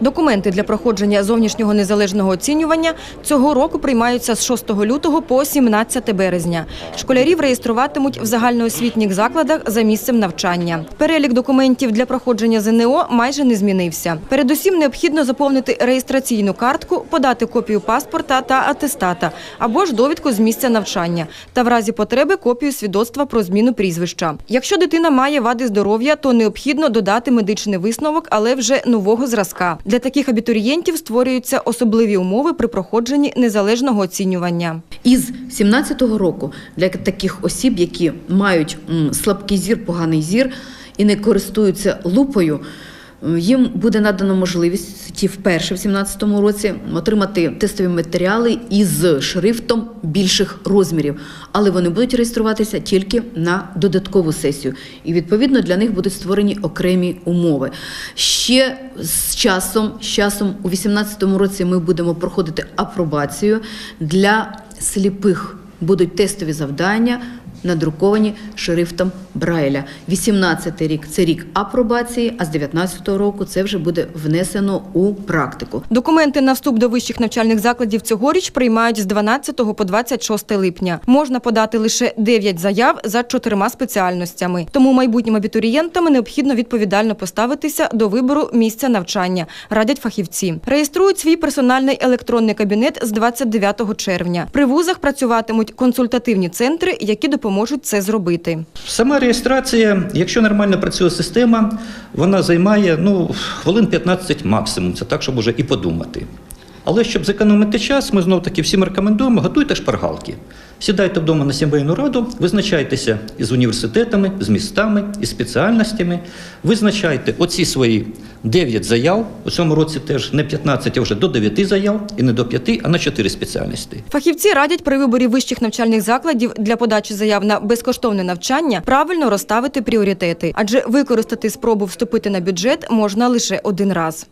Документи для проходження зовнішнього незалежного оцінювання цього року приймаються з 6 лютого по 17 березня. Школярів реєструватимуть в загальноосвітніх закладах за місцем навчання. Перелік документів для проходження ЗНО майже не змінився. Передусім необхідно заповнити реєстраційну картку, подати копію паспорта та атестата або ж довідку з місця навчання та в разі потреби копію свідоцтва про зміну прізвища. Якщо дитина має вади здоров'я, то необхідно додати медичний висновок, але вже нового зразка. Для таких абітурієнтів створюються особливі умови при проходженні незалежного оцінювання. Із 17-го року для таких осіб, які мають слабкий зір, поганий зір і не користуються лупою, їм буде надано можливість ті вперше в 17-му році отримати тестові матеріали із шрифтом більших розмірів, але вони будуть реєструватися тільки на додаткову сесію. І відповідно для них будуть створені окремі умови. Ще з часом, з часом у 18-му році ми будемо проходити апробацію для сліпих. Будуть тестові завдання, надруковані шрифтом Брайля. 18-й рік це рік апробації, а з 19-го року це вже буде внесено у практику. Документи на вступ до вищих навчальних закладів цьогоріч приймають з 12 по 26 липня. Можна подати лише 9 заяв за чотирма спеціальностями. Тому майбутнім абітурієнтам необхідно відповідально поставитися до вибору місця навчання, радять фахівці. Реєструють свій персональний електронний кабінет з 29 червня. При вузах працюватимуть консультативні центри, які допоможуть це зробити. Сама реєстрація, якщо нормально працює система, вона займає ну, хвилин 15 максимум. Це так, щоб уже і подумати. Але щоб зекономити час, ми знов таки всім рекомендуємо, готуйте шпаргалки. Сідайте вдома на сімейну раду, визначайтеся із університетами, з містами, із спеціальностями. Визначайте оці свої 9 заяв. У цьому році теж не 15, а вже до 9 заяв, і не до 5, а на 4 спеціальності. Фахівці радять при виборі вищих навчальних закладів для подачі заяв на безкоштовне навчання правильно розставити пріоритети, адже використати спробу вступити на бюджет можна лише один раз.